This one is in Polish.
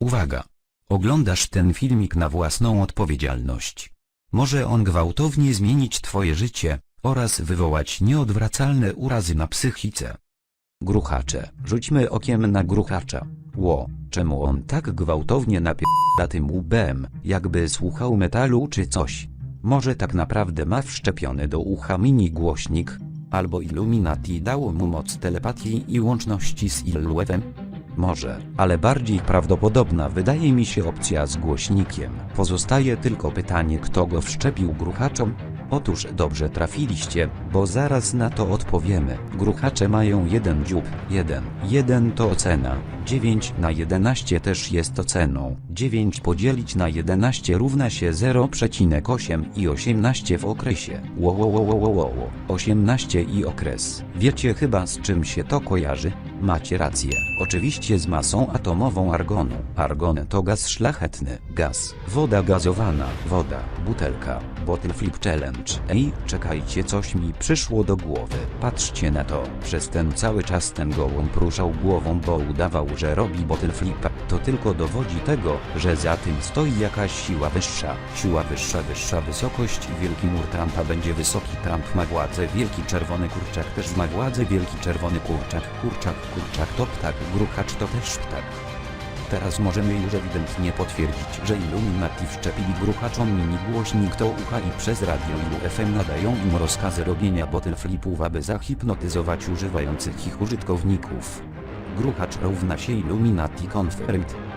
Uwaga! Oglądasz ten filmik na własną odpowiedzialność. Może on gwałtownie zmienić twoje życie oraz wywołać nieodwracalne urazy na psychice. Gruchacze. Rzućmy okiem na gruchacza. Ło, czemu on tak gwałtownie napierdala tym łbem, jakby słuchał metalu czy coś? Może tak naprawdę ma wszczepiony do ucha mini głośnik? Albo Illuminati dało mu moc telepatii i łączności z Illuewem? Może, ale bardziej prawdopodobna wydaje mi się opcja z głośnikiem. Pozostaje tylko pytanie kto go wszczepił gruchaczom? Otóż dobrze trafiliście, bo zaraz na to odpowiemy. Gruchacze mają jeden dziób, jeden. Jeden to ocena. 9 na 11 też jest oceną. 9 podzielić na 11 równa się 0,8 i 18 w okresie. Wo, wo, wo, wo, wo, wo, wo. 18 i okres. Wiecie chyba z czym się to kojarzy? Macie rację. Oczywiście z masą atomową argonu. Argon to gaz szlachetny. Gaz. Woda gazowana. Woda. Butelka. Bottle flip challenge. Ej, czekajcie, coś mi przyszło do głowy. Patrzcie na to. Przez ten cały czas ten gołąb ruszał głową, bo udawał, że robi bottle flipa. To tylko dowodzi tego, że za tym stoi jakaś siła wyższa. Siła wyższa, wyższa wysokość. Wielki mur Trumpa będzie wysoki. Trump ma władzę. Wielki czerwony kurczak też ma władzę. Wielki czerwony kurczak. Kurczak, kurczak to ptak. Gruchacz to też ptak. Teraz możemy już ewidentnie potwierdzić, że Illuminati wszczepili gruchaczom mini głośnik do ucha i przez radio Ilu FM nadają im rozkazy robienia bottle flipów, aby zahipnotyzować używających ich użytkowników. Gruchacz równa się Illuminati Confirmed.